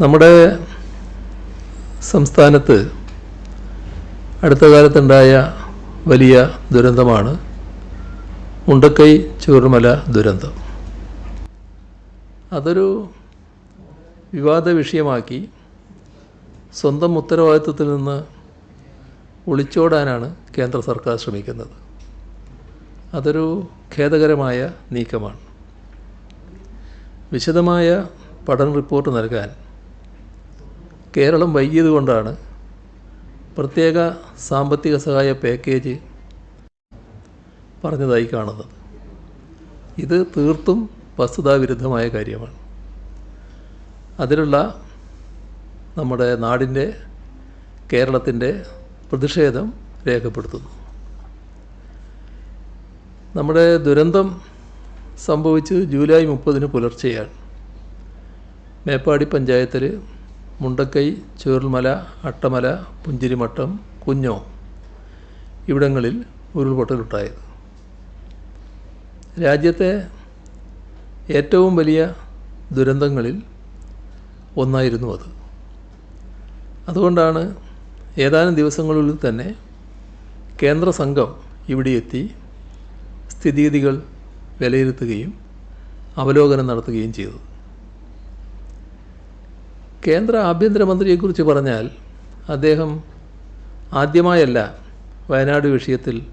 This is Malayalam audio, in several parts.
നമ്മുടെ സംസ്ഥാനത്ത് അടുത്ത കാലത്തുണ്ടായ വലിയ ദുരന്തമാണ് മുണ്ടക്കൈ ചൂർമല ദുരന്തം. അതൊരു വിവാദ വിഷയമാക്കി സ്വന്തം ഉത്തരവാദിത്വത്തിൽ നിന്ന് ഒളിച്ചോടാനാണ് കേന്ദ്ര സർക്കാർ ശ്രമിക്കുന്നത്. അതൊരു ഖേദകരമായ നീക്കമാണ്. വിശദമായ പഠന റിപ്പോർട്ട് നൽകാൻ കേരളം വൈകിയതുകൊണ്ടാണ് പ്രത്യേക സാമ്പത്തിക സഹായ പാക്കേജ് പറഞ്ഞതായി കാണുന്നത്. ഇത് തീർത്തും വസ്തുതാവിരുദ്ധമായ കാര്യമാണ്. അതിലുള്ള നമ്മുടെ നാടിന്റെ കേരളത്തിന്റെ പ്രതിഷേധം രേഖപ്പെടുത്തുന്നു. നമ്മുടെ ദുരന്തം സംഭവിച്ച് ജൂലൈ മുപ്പതിന് പുലർച്ചെയാണ് മേപ്പാടി പഞ്ചായത്തിൽ മുണ്ടക്കൈ ചൂരൽമല അട്ടമല പുഞ്ചിരിമട്ടം കുഞ്ഞോ ഇവിടങ്ങളിൽ ഉരുൾപൊട്ടലുണ്ടായത്. രാജ്യത്തെ ഏറ്റവും വലിയ ദുരന്തങ്ങളിൽ ഒന്നായിരുന്നു അത്. അതുകൊണ്ടാണ് ഏതാനും ദിവസങ്ങളിൽ തന്നെ കേന്ദ്ര സംഘം ഇവിടെ എത്തി സ്ഥിതിഗതികൾ വിലയിരുത്തുകയും അവലോകനം നടത്തുകയും ചെയ്തു കേന്ദ്ര ആഭ്യന്തരമന്ത്രിയെക്കുറിച്ച് പറഞ്ഞാൽ അദ്ദേഹം ആദ്യമായല്ല വയനാട് വിഷയത്തിൽ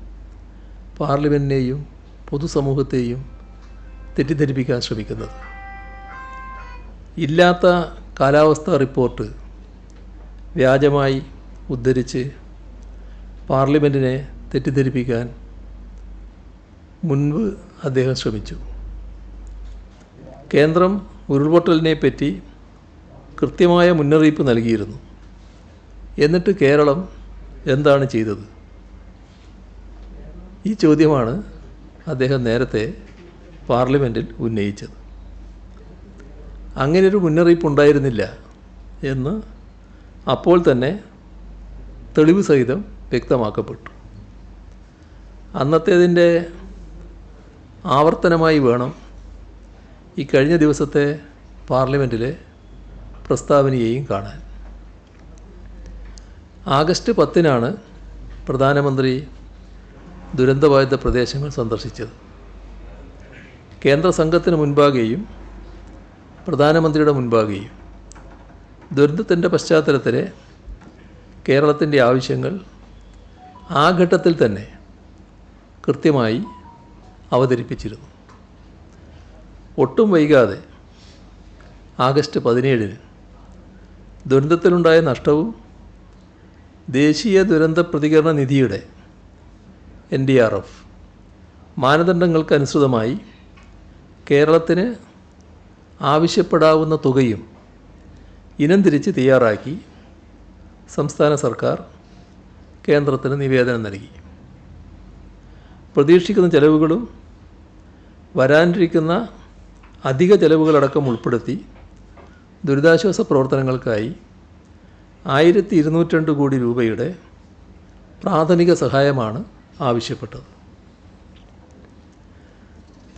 പാർലമെന്റിനെയും പൊതുസമൂഹത്തെയും തെറ്റിദ്ധരിപ്പിക്കാൻ ശ്രമിക്കുന്നത്. ഇല്ലാത്ത കാലാവസ്ഥ റിപ്പോർട്ട് വ്യാജമായി ഉദ്ധരിച്ച് പാർലമെന്റിനെ തെറ്റിദ്ധരിപ്പിക്കാൻ മുൻപ് അദ്ദേഹം ശ്രമിച്ചു. കേന്ദ്രം ഉരുൾപൊട്ടലിനെ പറ്റി കൃത്യമായ മുന്നറിയിപ്പ് നൽകിയിരുന്നു. എന്നിട്ട് കേരളം എന്താണ് ചെയ്തത്? ഈ ചോദ്യമാണ് അദ്ദേഹം നേരത്തെ പാർലമെന്റിൽ ഉന്നയിച്ചത്. അങ്ങനെയൊരു മുന്നറിയിപ്പ് ഉണ്ടായിരുന്നില്ല എന്ന് അപ്പോൾ തന്നെ തെളിവ് സഹിതം വ്യക്തമാക്കപ്പെട്ടു. അന്നത്തേതിന്റെ ആവർത്തനമായി വേണം ഈ കഴിഞ്ഞ ദിവസത്തെ പാർലമെന്റിലെ പ്രസ്താവനയെയും കാണാൻ. ആഗസ്റ്റ് പത്തിനാണ് പ്രധാനമന്ത്രി ദുരന്തബാധിത പ്രദേശങ്ങൾ സന്ദർശിച്ചത്. കേന്ദ്ര സംഘത്തിന് മുൻപാകെയും പ്രധാനമന്ത്രിയുടെ മുൻപാകെയും. ദുരന്തത്തിന്റെ പശ്ചാത്തലത്തിലെ കേരളത്തിന്റെ ആവശ്യങ്ങൾ ആ ഘട്ടത്തിൽ തന്നെ കൃത്യമായി അവതരിപ്പിച്ചിരുന്നു. ഒട്ടും വൈകാതെ ആഗസ്റ്റ് പതിനേഴിന് ദുരന്തത്തിലുണ്ടായ നഷ്ടവും ദേശീയ ദുരന്ത പ്രതികരണ നിധിയുടെ എൻ ഡി ആർ എഫ് മാനദണ്ഡങ്ങൾക്കനുസൃതമായി കേരളത്തിന് ആവശ്യപ്പെടാവുന്ന തുകയും ഇനം തിരിച്ച് തയ്യാറാക്കി സംസ്ഥാന സർക്കാർ കേന്ദ്രത്തിന് നിവേദനം നൽകി. പ്രതീക്ഷിക്കുന്ന ചെലവുകളും വരാനിരിക്കുന്ന അധിക ചെലവുകളടക്കം ഉൾപ്പെടുത്തി ദുരിതാശ്വാസ പ്രവർത്തനങ്ങൾക്കായി ആയിരത്തി ഇരുന്നൂറ്റി കോടി രൂപയുടെ പ്രാഥമിക സഹായമാണ് ആവശ്യപ്പെട്ടത്.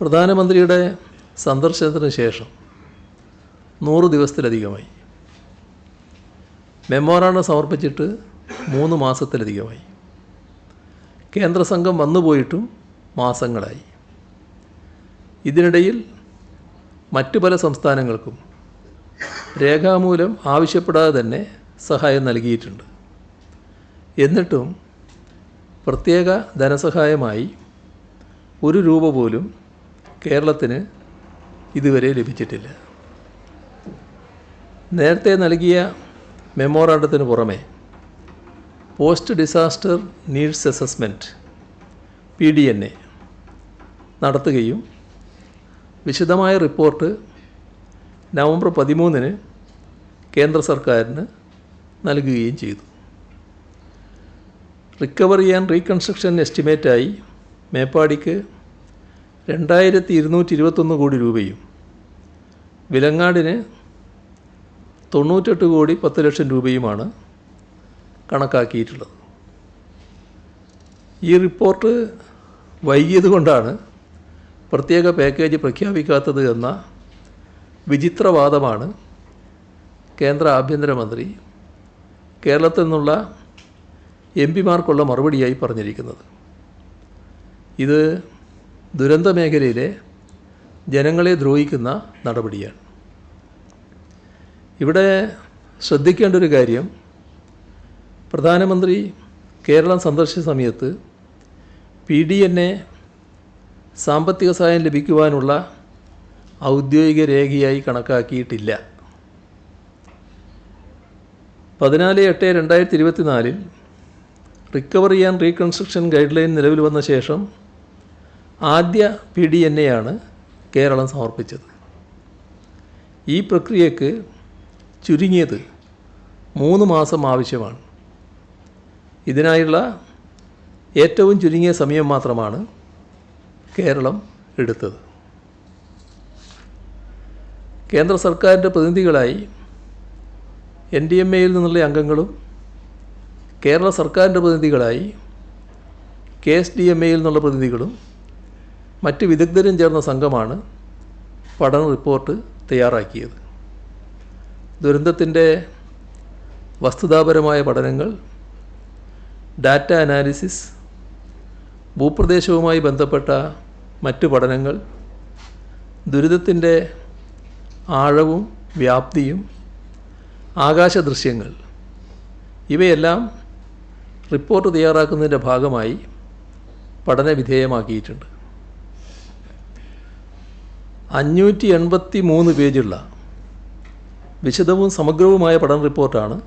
പ്രധാനമന്ത്രിയുടെ സന്ദർശനത്തിന് ശേഷം നൂറ് ദിവസത്തിലധികമായി. മെമ്മോറാണ്ടം സമർപ്പിച്ചിട്ട് മൂന്ന് മാസത്തിലധികമായി. കേന്ദ്ര സംഘം വന്നുപോയിട്ടും മാസങ്ങളായി. ഇതിനിടയിൽ മറ്റു പല സംസ്ഥാനങ്ങൾക്കും രേഖാമൂലം ആവശ്യപ്പെടാതെ തന്നെ സഹായം നൽകിയിട്ടുണ്ട്. എന്നിട്ടും പ്രത്യേക ധനസഹായമായി ഒരു രൂപ പോലും കേരളത്തിന് ഇതുവരെ ലഭിച്ചിട്ടില്ല. നേരത്തെ നൽകിയ മെമ്മോറാണ്ടത്തിന് പുറമെ post disaster needs assessment P D N A നടത്തുകയും വിശദമായ റിപ്പോർട്ട് നവംബർ പതിമൂന്നിന് കേന്ദ്ര സർക്കാരിന് നൽകുകയും ചെയ്തു. റിക്കവറി ആൻഡ് റീകൺസ്ട്രക്ഷൻ എസ്റ്റിമേറ്റായി മേപ്പാടിക്ക് രണ്ടായിരത്തി ഇരുന്നൂറ്റി ഇരുപത്തൊന്ന് കോടി രൂപയും വിലങ്ങാടിന് തൊണ്ണൂറ്റെട്ട് കോടി പത്ത് ലക്ഷം രൂപയുമാണ് കണക്കാക്കിയിട്ടുള്ളത്. ഈ റിപ്പോർട്ട് വൈകിയത് കൊണ്ടാണ് പ്രത്യേക പാക്കേജ് പ്രഖ്യാപിക്കാത്തത് എന്ന വിചിത്രവാദമാണ് കേന്ദ്ര ആഭ്യന്തരമന്ത്രി കേരളത്തിൽ നിന്നുള്ള എം പിമാർക്കുള്ള മറുപടിയായി പറഞ്ഞിരിക്കുന്നത്. ഇത് ദുരന്ത മേഖലയിലെ ജനങ്ങളെ ദ്രോഹിക്കുന്ന നടപടിയാണ്. ഇവിടെ ശ്രദ്ധിക്കേണ്ട ഒരു കാര്യം പ്രധാനമന്ത്രി കേരളം സന്ദർശിച്ച സമയത്ത് പി ഡി എന്നെ സാമ്പത്തിക സഹായം ലഭിക്കുവാനുള്ള ഔദ്യോഗിക രേഖയായി കണക്കാക്കിയിട്ടില്ല. പതിനാല് എട്ട് രണ്ടായിരത്തി ഇരുപത്തിനാലിൽ recovery and reconstruction guideline നിലവിൽ വന്ന ശേഷം ആദ്യ പി ഡി എൻ എയാണ് കേരളം സമർപ്പിച്ചത്. ഈ പ്രക്രിയക്ക് ചുരുങ്ങിയത് മൂന്ന് മാസം ആവശ്യമാണ്. ഇതിനായുള്ള ഏറ്റവും ചുരുങ്ങിയ സമയം മാത്രമാണ് കേരളം എടുത്തത്. കേന്ദ്ര സർക്കാരിന്റെ പ്രതിനിധികളായി എൻ ഡി എം എയിൽ നിന്നുള്ള അംഗങ്ങളും കേരള സർക്കാരിന്റെ പ്രതിനിധികളായി കെ എസ് ഡി എം എയിൽ നിന്നുള്ള പ്രതിനിധികളും മറ്റ് വിദഗ്ധരും ചേർന്ന സംഘമാണ് പഠന റിപ്പോർട്ട് തയ്യാറാക്കിയത്. ദുരന്തത്തിന്റെ വസ്തുതാപരമായ പഠനങ്ങൾ ഡാറ്റ അനാലിസിസ് ഭൂപ്രദേശവുമായി ബന്ധപ്പെട്ട മറ്റ് പഠനങ്ങൾ ദുരിതത്തിന്റെ ആഴവും വ്യാപ്തിയും ആകാശ ദൃശ്യങ്ങൾ ഇവയെല്ലാം റിപ്പോർട്ട് തയ്യാറാക്കുന്നതിന്റെ ഭാഗമായി പഠനവിധേയമാക്കിയിട്ടുണ്ട്. അഞ്ഞൂറ്റി എൺപത്തി മൂന്ന് പേജുള്ള വിശദവും സമഗ്രവുമായ പഠന റിപ്പോർട്ടാണ്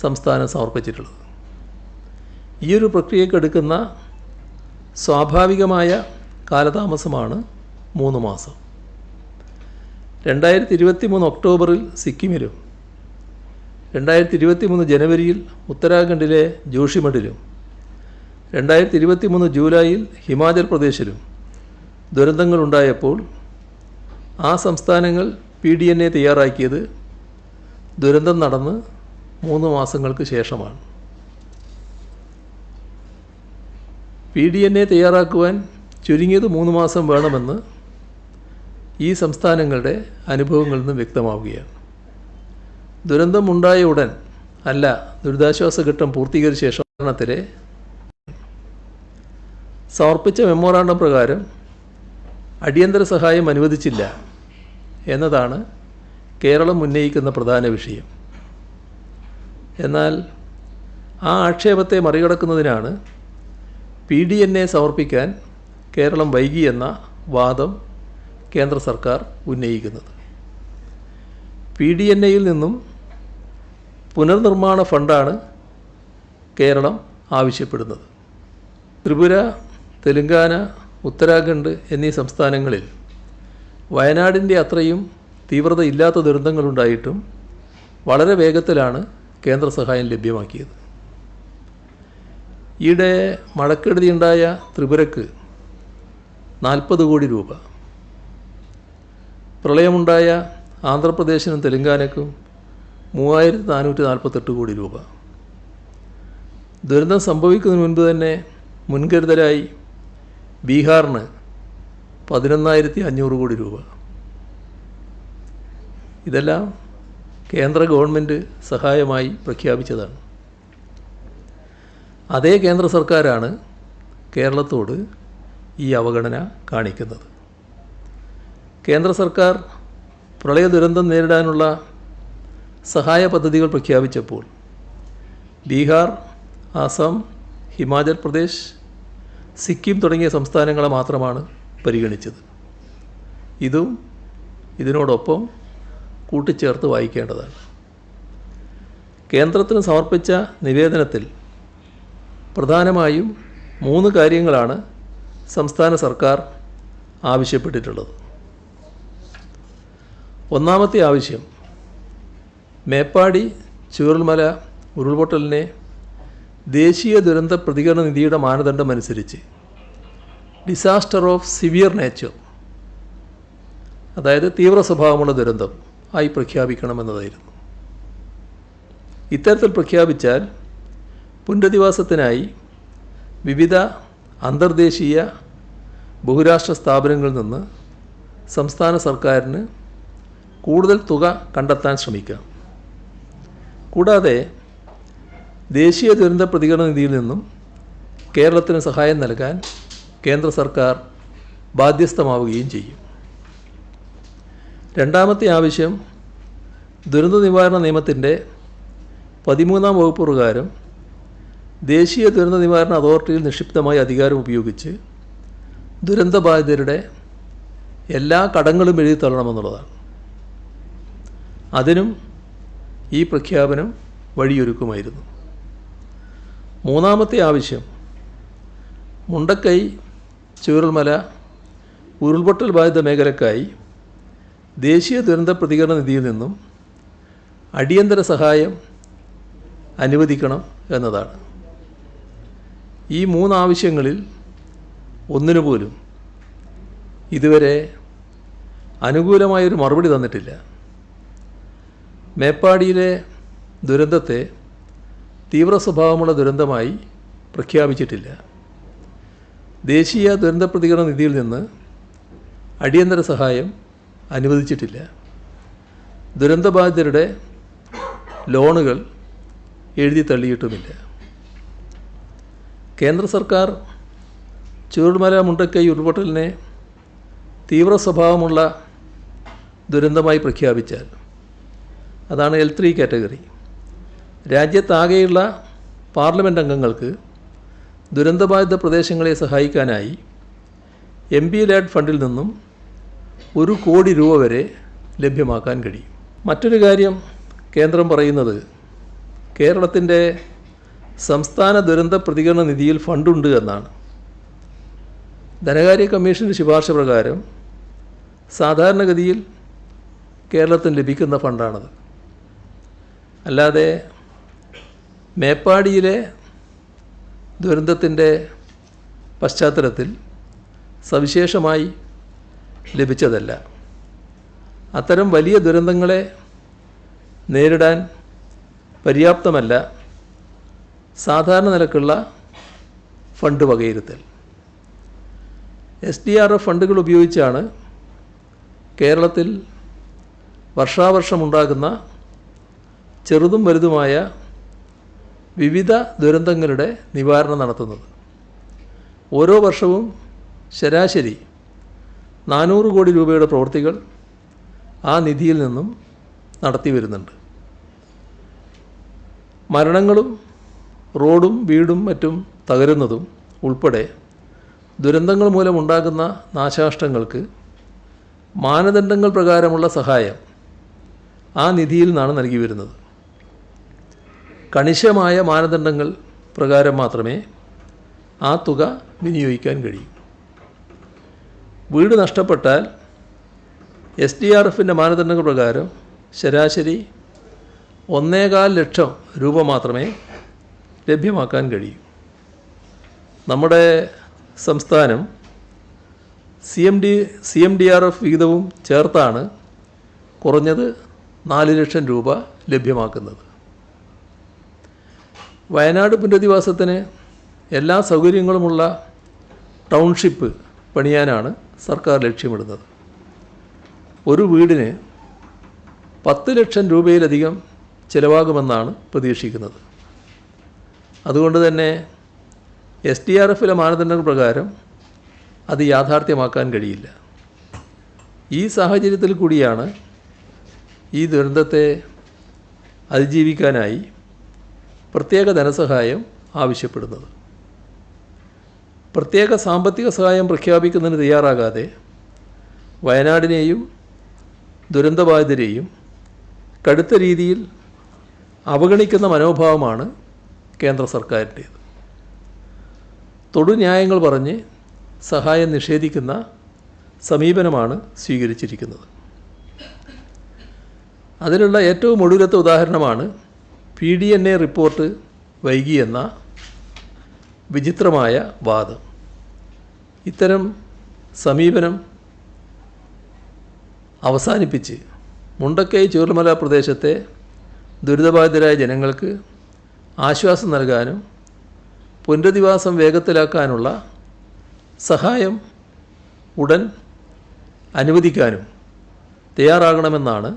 സംസ്ഥാനം സമർപ്പിച്ചിട്ടുള്ളത്. ഈ ഒരു പ്രക്രിയക്കെടുക്കുന്ന സ്വാഭാവികമായ കാലതാമസമാണ് മൂന്ന് മാസം. രണ്ടായിരത്തി ഇരുപത്തി മൂന്ന് ഒക്ടോബറിൽ സിക്കിമിലും രണ്ടായിരത്തി ഇരുപത്തി മൂന്ന് ജനുവരിയിൽ ഉത്തരാഖണ്ഡിലെ ജോഷിമഠിലും. രണ്ടായിരത്തി ഇരുപത്തി മൂന്ന് ജൂലൈയിൽ ഹിമാചൽ പ്രദേശിലും ദുരന്തങ്ങളുണ്ടായപ്പോൾ ആ സംസ്ഥാനങ്ങൾ പി ഡി എൻ എ തയ്യാറാക്കിയത് ദുരന്തം നടന്ന് മൂന്ന് മാസങ്ങൾക്ക് ശേഷമാണ്. പി ഡി എൻ എ തയ്യാറാക്കുവാൻ ചുരുങ്ങിയത് മൂന്ന് മാസം വേണമെന്ന് ഈ സംസ്ഥാനങ്ങളുടെ അനുഭവങ്ങളിൽ നിന്നും വ്യക്തമാവുകയാണ്. ദുരന്തമുണ്ടായ ഉടൻ അല്ല ദുരിതാശ്വാസ ഘട്ടം പൂർത്തീകരിച്ച ശേഷത്തിലെ സമർപ്പിച്ച മെമ്മോറാണ്ടം പ്രകാരം അടിയന്തര സഹായം അനുവദിച്ചില്ല എന്നതാണ് കേരളം ഉന്നയിക്കുന്ന പ്രധാന വിഷയം. എന്നാൽ ആ ആക്ഷേപത്തെ മറികടക്കുന്നതിനാണ് പി ഡി എൻ എ സമർപ്പിക്കാൻ കേരളം വൈകിയെന്ന വാദം കേന്ദ്ര സർക്കാർ ഉന്നയിക്കുന്നത്. പി ഡി എൻ എയിൽ നിന്നും പുനർനിർമ്മാണ ഫണ്ടാണ് കേരളം ആവശ്യപ്പെടുന്നത്. ത്രിപുര തെലുങ്കാന ഉത്തരാഖണ്ഡ് എന്നീ സംസ്ഥാനങ്ങളിൽ വയനാടിന്റെ അത്രയും തീവ്രത ഇല്ലാത്ത ദുരന്തങ്ങളുണ്ടായിട്ടും വളരെ വേഗത്തിലാണ് കേന്ദ്ര സഹായം ലഭ്യമാക്കിയത്. ഈയിടെ മഴക്കെടുതിയുണ്ടായ ത്രിപുരക്ക് നാൽപ്പത് കോടി രൂപ. പ്രളയമുണ്ടായ ആന്ധ്രാപ്രദേശിനും തെലങ്കാനയ്ക്കും മൂവായിരത്തി നാനൂറ്റി നാൽപ്പത്തെട്ട് കോടി രൂപ. ദുരന്തം സംഭവിക്കുന്നതിന് മുൻപ് തന്നെ മുൻകരുതലായി ബീഹാറിന് പതിനൊന്നായിരത്തി അഞ്ഞൂറ് കോടി രൂപ. ഇതെല്ലാം കേന്ദ്ര ഗവൺമെന്റ് സഹായമായി പ്രഖ്യാപിച്ചതാണ്. അതേ കേന്ദ്ര സർക്കാരാണ് കേരളത്തോട് ഈ അവഗണന കാണിക്കുന്നത്. കേന്ദ്ര സർക്കാർ പ്രളയ ദുരന്തം നേരിടാനുള്ള സഹായ പദ്ധതികൾ പ്രഖ്യാപിച്ചപ്പോൾ ബീഹാർ ആസാം ഹിമാചൽ പ്രദേശ് സിക്കിം തുടങ്ങിയ സംസ്ഥാനങ്ങളെ മാത്രമാണ് പരിഗണിച്ചത്. ഇതും ഇതിനോടൊപ്പം കൂട്ടിച്ചേർത്ത് വായിക്കേണ്ടതാണ്. കേന്ദ്രത്തിന് സമർപ്പിച്ച നിവേദനത്തിൽ പ്രധാനമായും മൂന്ന് കാര്യങ്ങളാണ് സംസ്ഥാന സർക്കാർ ആവശ്യപ്പെട്ടിട്ടുള്ളത്. ഒന്നാമത്തെ ആവശ്യം മേപ്പാടി ചൂരൽമല ഉരുൾപൊട്ടലിനെ ദേശീയ ദുരന്ത പ്രതികരണ നിധിയുടെ മാനദണ്ഡം അനുസരിച്ച് ഡിസാസ്റ്റർ ഓഫ് സിവിയർ നേച്ചർ അതായത് തീവ്ര സ്വഭാവമുള്ള ദുരന്തം ആയി പ്രഖ്യാപിക്കണമെന്നതായിരുന്നു. ഇത്തരത്തിൽ പ്രഖ്യാപിച്ചാൽ പുനരധിവാസത്തിനായി വിവിധ അന്തർദേശീയ ബഹുരാഷ്ട്ര സ്ഥാപനങ്ങളിൽ നിന്ന് സംസ്ഥാന സർക്കാരിന് കൂടുതൽ തുക കണ്ടെത്താൻ ശ്രമിക്കുക. കൂടാതെ ദേശീയ ദുരന്ത പ്രതികരണ നിധിയിൽ നിന്നും കേരളത്തിന് സഹായം നൽകാൻ കേന്ദ്ര സർക്കാർ ബാധ്യസ്ഥമാവുകയും ചെയ്യും. രണ്ടാമത്തെ ആവശ്യം ദുരന്ത നിവാരണ നിയമത്തിന്റെ പതിമൂന്നാം വകുപ്പ് പ്രകാരം ദേശീയ ദുരന്ത നിവാരണ അതോറിറ്റിയിൽ നിക്ഷിപ്തമായ അധികാരം ഉപയോഗിച്ച് ദുരന്തബാധിതരുടെ എല്ലാ കടങ്ങളും എഴുതി തള്ളണമെന്നുള്ളതാണ്. അതിനും ഈ പ്രഖ്യാപനം വഴിയൊരുക്കുമായിരുന്നു. മൂന്നാമത്തെ ആവശ്യം മുണ്ടക്കൈ ചൂരൽമല ഉരുൾപൊട്ടൽ ബാധിത മേഖലക്കായി ദേശീയ ദുരന്ത പ്രതികരണ നിധിയിൽ നിന്നും അടിയന്തര സഹായം അനുവദിക്കണം എന്നതാണ്. ഈ മൂന്നാവശ്യങ്ങളിൽ ഒന്നിനു പോലും ഇതുവരെ അനുകൂലമായൊരു മറുപടി തന്നിട്ടില്ല. മേപ്പാടിയിലെ ദുരന്തത്തെ തീവ്ര സ്വഭാവമുള്ള ദുരന്തമായി പ്രഖ്യാപിച്ചിട്ടില്ല. ദേശീയ ദുരന്ത പ്രതികരണ നിധിയിൽ നിന്ന് അടിയന്തര സഹായം അനുവദിച്ചിട്ടില്ല. ദുരന്തബാധിതരുടെ ലോണുകൾ എഴുതി തള്ളിയിട്ടുമില്ല. കേന്ദ്ര സർക്കാർ ചുരുൾമല മുണ്ടക്കൈ ഉരുൾപൊട്ടലിനെ തീവ്ര സ്വഭാവമുള്ള ദുരന്തമായി പ്രഖ്യാപിച്ചാൽ അതാണ് എൽ ത്രീ കാറ്റഗറി രാജ്യത്താകെയുള്ള പാർലമെന്റ് അംഗങ്ങൾക്ക് ദുരന്തബാധിത പ്രദേശങ്ങളെ സഹായിക്കാനായി എം പി ലാഡ് ഫണ്ടിൽ നിന്നും ഒരു കോടി രൂപ വരെ ലഭ്യമാക്കാൻ കഴിയും. മറ്റൊരു കാര്യം കേന്ദ്രം പറയുന്നത് കേരളത്തിന്റെ സംസ്ഥാന ദുരന്ത പ്രതികരണ നിധിയിൽ ഫണ്ടുണ്ട് എന്നാണ്. ധനകാര്യ കമ്മീഷന്റെ ശുപാർശ പ്രകാരം സാധാരണഗതിയിൽ കേരളത്തിന് ലഭിക്കുന്ന ഫണ്ടാണത് അല്ലാതെ മേപ്പാടിയിലെ ദുരന്തത്തിന്റെ പശ്ചാത്തലത്തിൽ സവിശേഷമായി ലഭിച്ചതല്ല. അത്തരം വലിയ ദുരന്തങ്ങളെ നേരിടാൻ പര്യാപ്തമല്ല സാധാരണ നിലക്കുള്ള ഫണ്ട് വകയിരുത്തൽ. എസ് ഡി ആർ എഫ് ഫണ്ടുകൾ ഉപയോഗിച്ചാണ് കേരളത്തിൽ വർഷാവർഷമുണ്ടാകുന്ന ചെറുതും വലുതുമായ വിവിധ ദുരന്തങ്ങളുടെ നിവാരണം നടത്തുന്നത്. ഓരോ വർഷവും ശരാശരി നാനൂറ് കോടി രൂപയുടെ പ്രവൃത്തികൾ ആ നിധിയിൽ നിന്നും നടത്തി വരുന്നുണ്ട്. മരണങ്ങളും റോഡും വീടും മറ്റും തകരുന്നതും ഉൾപ്പെടെ ദുരന്തങ്ങൾ മൂലമുണ്ടാകുന്ന നാശനഷ്ടങ്ങൾക്ക് മാനദണ്ഡങ്ങൾ പ്രകാരമുള്ള സഹായം ആ നിധിയിൽ നിന്നാണ് നൽകി വരുന്നത്. കണിശമായ മാനദണ്ഡങ്ങൾ പ്രകാരം മാത്രമേ ആ തുക വിനിയോഗിക്കാൻ കഴിയൂ. വീട് നഷ്ടപ്പെട്ടാൽ എസ് ഡി ആർ എഫിന്റെ മാനദണ്ഡങ്ങൾ പ്രകാരം ശരാശരി ഒന്നേകാൽ ലക്ഷം രൂപ മാത്രമേ ലഭ്യമാക്കാൻ കഴിയൂ. നമ്മുടെ സംസ്ഥാനം C M D C M D R F വിഹിതവും ചേർത്താണ് കുറഞ്ഞത് നാല് ലക്ഷം രൂപ ലഭ്യമാക്കുന്നത്. വയനാട് പുനരധിവാസത്തിന് എല്ലാ സൗകര്യങ്ങളുമുള്ള ടൗൺഷിപ്പ് പണിയാനാണ് സർക്കാർ ലക്ഷ്യമിടുന്നത്. ഒരു വീടിന് പത്ത് ലക്ഷം രൂപയിലധികം ചിലവാകുമെന്നാണ് പ്രതീക്ഷിക്കുന്നത്. അതുകൊണ്ട് തന്നെ എസ് ടി ആർ എഫിലെ മാനദണ്ഡങ്ങൾ പ്രകാരം അത് യാഥാർത്ഥ്യമാക്കാൻ കഴിയില്ല. ഈ സാഹചര്യത്തിൽ കൂടിയാണ് ഈ ദുരന്തത്തെ അതിജീവിക്കാനായി പ്രത്യേക ധനസഹായം ആവശ്യപ്പെടുന്നത്. പ്രത്യേക സാമ്പത്തിക സഹായം പ്രഖ്യാപിക്കുന്നതിന് തയ്യാറാകാതെ വയനാടിനെയും ദുരന്തബാധിതരെയും കടുത്ത രീതിയിൽ അവഗണിക്കുന്ന മനോഭാവമാണ് കേന്ദ്ര സർക്കാരിന്റേത്. തൊടുന്യായങ്ങൾ പറഞ്ഞ് സഹായം നിഷേധിക്കുന്ന സമീപനമാണ് സ്വീകരിച്ചിരിക്കുന്നത്. അതിനുള്ള ഏറ്റവും ഒടുവിലത്തെ ഉദാഹരണമാണ് P D N A report വൈകിയെന്ന വിചിത്രമായ വാദം. ഇത്തരം സമീപനം അവസാനിപ്പിച്ച് മുണ്ടക്കൈ ചൂർമല പ്രദേശത്തെ ദുരിതബാധിതരായ ജനങ്ങൾക്ക് ആശ്വാസം നൽകാനും പുനരധിവാസം വേഗത്തിലാക്കാനുള്ള സഹായം ഉടൻ അനുവദിക്കാനും തയ്യാറാകണമെന്നാണ്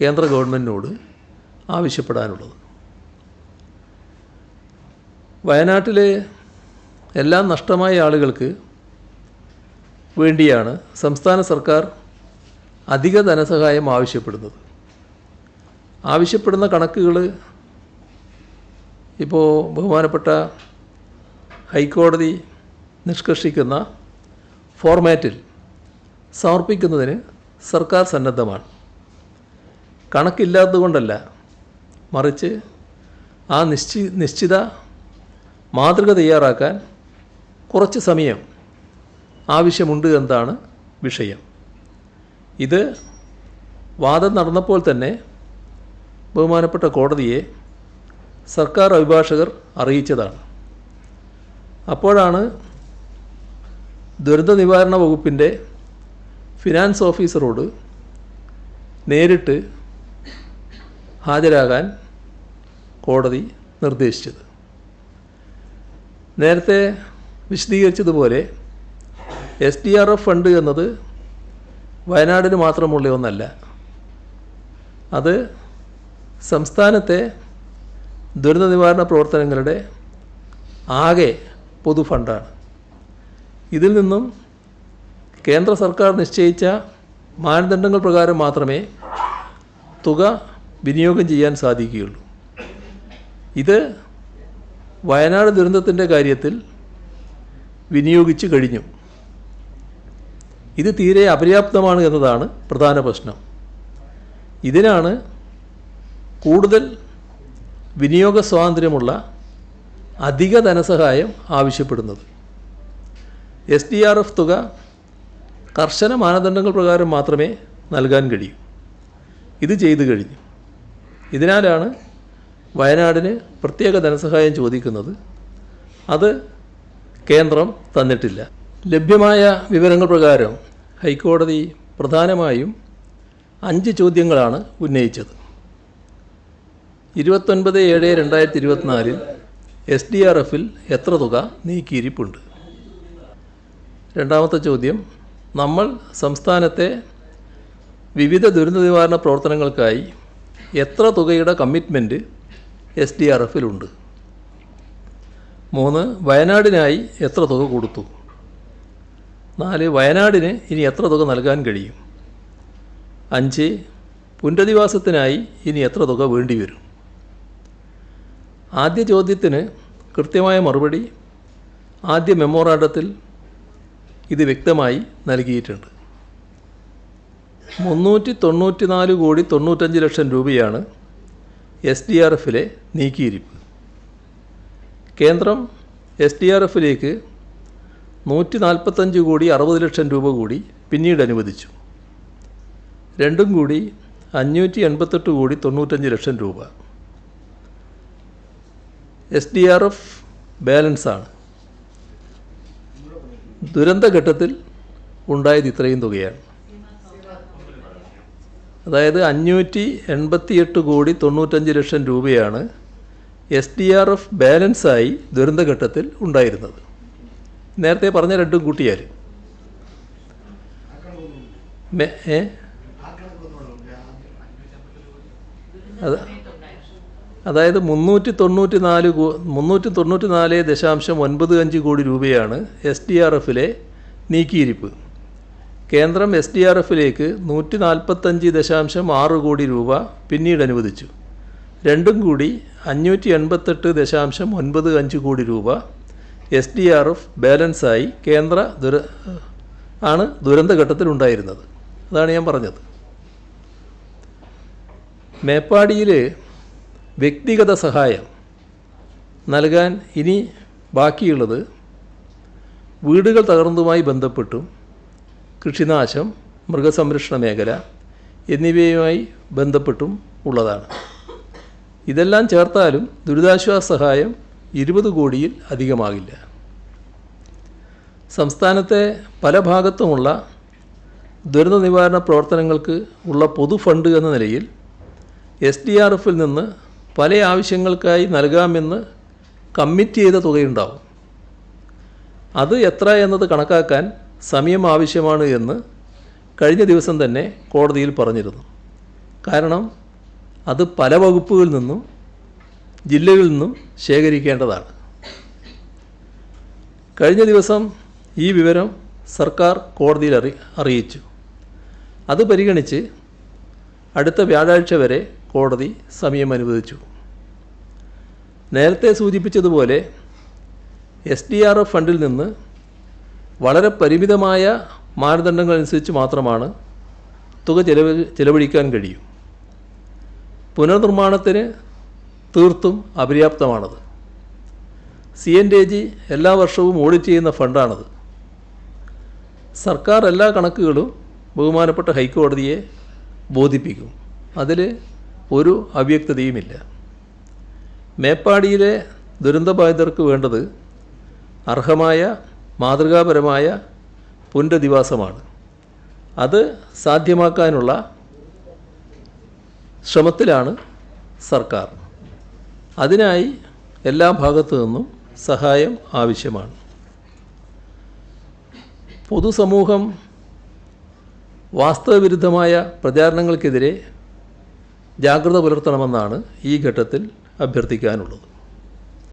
കേന്ദ്ര ഗവൺമെന്റിനോട് ആവശ്യപ്പെടാനുള്ളത്. വയനാട്ടിലെ എല്ലാം നഷ്ടമായ ആളുകൾക്ക് വേണ്ടിയാണ് സംസ്ഥാന സർക്കാർ അധിക ധനസഹായം ആവശ്യപ്പെടുന്നത്. ആവശ്യപ്പെടുന്ന കണക്കുകൾ ഇപ്പോൾ ബഹുമാനപ്പെട്ട ഹൈക്കോടതി നിഷ്കർഷിക്കുന്ന ഫോർമാറ്റിൽ സമർപ്പിക്കുന്നതിന് സർക്കാർ സന്നദ്ധമാണ്. കണക്കില്ലാത്തതുകൊണ്ടല്ല മറിച്ച് ആ നിശ്ചി നിശ്ചിത മാതൃക തയ്യാറാക്കാൻ കുറച്ച് സമയം ആവശ്യമുണ്ട് എന്നതാണ് വിഷയം. ഇത് വാദം നടന്നപ്പോൾ തന്നെ ബഹുമാനപ്പെട്ട കോടതിയെ സർക്കാർ അഭിഭാഷകർ അറിയിച്ചതാണ്. അപ്പോഴാണ് ദുരന്ത നിവാരണ വകുപ്പിന്റെ ഫിനാൻസ് ഓഫീസറോട് നേരിട്ട് ഹാജരാകാൻ കോടതി നിർദ്ദേശിച്ചത്. നേരത്തെ വിശദീകരിച്ചതുപോലെ S D R F fund എന്നത് വയനാടിന് മാത്രമുള്ള ഒന്നല്ല. അത് സംസ്ഥാനത്തെ ദുരന്ത നിവാരണ പ്രവർത്തനങ്ങളുടെ ആകെ പൊതു ഫണ്ടാണ് ഇതിൽ നിന്നും കേന്ദ്ര സർക്കാർ നിശ്ചയിച്ച മാനദണ്ഡങ്ങൾ പ്രകാരം മാത്രമേ തുക വിനിയോഗം ചെയ്യാൻ സാധിക്കുകയുള്ളൂ. ഇത് വയനാട് ദുരന്തത്തിന്റെ കാര്യത്തിൽ വിനിയോഗിച്ചു കഴിഞ്ഞു. ഇത് തീരെ അപര്യാപ്തമാണ് എന്നതാണ് പ്രധാന പ്രശ്നം. ഇതിനാണ് കൂടുതൽ വിനിയോഗ സ്വാതന്ത്ര്യമുള്ള അധിക ധനസഹായം ആവശ്യപ്പെടുന്നത്. എസ് ഡി ആർ എഫ് തുക കർശന മാനദണ്ഡങ്ങൾ പ്രകാരം മാത്രമേ നൽകാൻ കഴിയൂ. ഇത് ചെയ്തു കഴിഞ്ഞു. ഇതിനാലാണ് വയനാടിന് പ്രത്യേക ധനസഹായം ചോദിക്കുന്നത് അത് കേന്ദ്രം തന്നിട്ടില്ല. ലഭ്യമായ വിവരങ്ങൾ പ്രകാരം ഹൈക്കോടതി പ്രധാനമായും അഞ്ച് ചോദ്യങ്ങളാണ് ഉന്നയിച്ചത്. ഇരുപത്തൊൻപത് ഏഴ് രണ്ടായിരത്തി ഇരുപത്തിനാലിൽ എസ് ഡി ആർ എഫിൽ എത്ര തുക നീക്കിയിരിപ്പുണ്ട്? രണ്ടാമത്തെ ചോദ്യം നമ്മൾ സംസ്ഥാനത്തെ വിവിധ ദുരന്ത നിവാരണ പ്രവർത്തനങ്ങൾക്കായി എത്ര തുകയുടെ കമ്മിറ്റ്മെന്റ് എസ് ഡി ആർ എഫിലുണ്ട്. മൂന്ന് വയനാടിനായി എത്ര തുക കൊടുത്തു? നാല് വയനാടിന് ഇനി എത്ര തുക നൽകാൻ കഴിയും? അഞ്ച് പുനരധിവാസത്തിനായി ഇനി എത്ര തുക വേണ്ടിവരും? ആദ്യ ചോദ്യത്തിന് കൃത്യമായ മറുപടി ആദ്യ മെമ്മോറാണ്ടത്തിൽ ഇത് വ്യക്തമായി നൽകിയിട്ടുണ്ട്. മുന്നൂറ്റി തൊണ്ണൂറ്റി നാല് കോടി തൊണ്ണൂറ്റഞ്ച് ലക്ഷം രൂപയാണ് എസ് ഡി ആർ എഫിലെ നീക്കിയിരിപ്പ് കേന്ദ്രം എസ് ഡി ആർ എഫിലേക്ക് നൂറ്റി നാൽപ്പത്തഞ്ച് കോടി അറുപത് ലക്ഷം രൂപ കൂടി പിന്നീട് അനുവദിച്ചു. രണ്ടും കൂടി അഞ്ഞൂറ്റി എൺപത്തെട്ട് കോടി തൊണ്ണൂറ്റഞ്ച് ലക്ഷം രൂപ. എസ് ഡി ആർ എഫ് ബാലൻസാണ്. ദുരന്തഘട്ടത്തിൽ ഉണ്ടായത് ഇത്രയും തുകയാണ്. അതായത് അഞ്ഞൂറ്റി എൺപത്തിയെട്ട് കോടി തൊണ്ണൂറ്റഞ്ച് ലക്ഷം രൂപയാണ് എസ് ഡി ആർ എഫ് ബാലൻസായി ദുരന്തഘട്ടത്തിൽ ഉണ്ടായിരുന്നത്. നേരത്തെ പറഞ്ഞ രണ്ടും കൂട്ടിയാൽ ഏ? അത് അതായത് മുന്നൂറ്റി തൊണ്ണൂറ്റി നാല് മുന്നൂറ്റി തൊണ്ണൂറ്റി നാല് ദശാംശം ഒൻപത് അഞ്ച് കോടി രൂപയാണ് എസ് ഡി ആർ എഫിലെ നീക്കിയിരിപ്പ്. കേന്ദ്രം എസ് ഡി ആർ എഫിലേക്ക് നൂറ്റി നാൽപ്പത്തഞ്ച് ദശാംശം ആറ് കോടി രൂപ പിന്നീട് അനുവദിച്ചു. രണ്ടും കൂടി അഞ്ഞൂറ്റി എൺപത്തെട്ട് ദശാംശം ഒൻപത് അഞ്ച് കോടി രൂപ എസ് ഡി ആർ എഫ് ബാലൻസായി കേന്ദ്ര ദുര ആണ് ദുരന്തഘട്ടത്തിലുണ്ടായിരുന്നത്. അതാണ് ഞാൻ പറഞ്ഞത്. മേപ്പാടിയിൽ വ്യക്തിഗത സഹായം നൽകാൻ ഇനി ബാക്കിയുള്ളത് വീടുകൾ തകർന്നതുമായി ബന്ധപ്പെട്ടും കൃഷിനാശം മൃഗസംരക്ഷണ മേഖല എന്നിവയുമായി ബന്ധപ്പെട്ടും ഉള്ളതാണ്. ഇതെല്ലാം ചേർത്താലും ദുരിതാശ്വാസ സഹായം ഇരുപത് കോടിയിൽ അധികമാകില്ല. സംസ്ഥാനത്തെ പല ഭാഗത്തുമുള്ള ദുരന്ത നിവാരണ പ്രവർത്തനങ്ങൾക്ക് ഉള്ള പൊതു ഫണ്ട് എന്ന നിലയിൽ എസ് ഡി ആർ എഫിൽ നിന്ന് പല ആവശ്യങ്ങൾക്കായി നൽകാമെന്ന് കമ്മിറ്റ് ചെയ്ത തുകയുണ്ടാവും. അത് എത്ര എന്നത് കണക്കാക്കാൻ സമയം ആവശ്യമാണ് എന്ന് കഴിഞ്ഞ ദിവസം തന്നെ കോടതിയിൽ പറഞ്ഞിരുന്നു. കാരണം അത് പല വകുപ്പുകളിൽ നിന്നും ജില്ലകളിൽ നിന്നും ശേഖരിക്കേണ്ടതാണ്. കഴിഞ്ഞ ദിവസം ഈ വിവരം സർക്കാർ കോടതിയിൽ അറി അറിയിച്ചു. അത് പരിഗണിച്ച് അടുത്ത വ്യാഴാഴ്ച വരെ കോടതി സമയം അനുവദിച്ചു. നേരത്തെ സൂചിപ്പിച്ചതുപോലെ എസ് ഡി ആർ എഫ് ഫണ്ടിൽ നിന്ന് വളരെ പരിമിതമായ മാനദണ്ഡങ്ങൾ അനുസരിച്ച് മാത്രമാണ് തുക ചെലവ് ചെലവഴിക്കാൻ കഴിയും. പുനർനിർമ്മാണത്തിന് തീർത്തും അപര്യാപ്തമാണത്. സി എൻ ഡി ജി എല്ലാ വർഷവും ഓഡിറ്റ് ചെയ്യുന്ന ഫണ്ടാണത്. സർക്കാർ എല്ലാ കണക്കുകളും ബഹുമാനപ്പെട്ട ഹൈക്കോടതിയെ ബോധിപ്പിക്കും. അതിൽ ഒരു അവ്യക്തതയുമില്ല. മേപ്പാടിയിലെ ദുരന്തബാധിതർക്ക് വേണ്ടത് അർഹമായ മാതൃകാപരമായ പുനരധിവാസമാണ്. അത് സാധ്യമാക്കാനുള്ള ശ്രമത്തിലാണ് സർക്കാർ. അതിനായി എല്ലാ ഭാഗത്തു നിന്നും സഹായം ആവശ്യമാണ്. പൊതുസമൂഹം വാസ്തവവിരുദ്ധമായ പ്രചാരണങ്ങൾക്കെതിരെ ജാഗ്രത പുലർത്തണമെന്നാണ് ഈ ഘട്ടത്തിൽ അഭ്യർത്ഥിക്കാനുള്ളത്.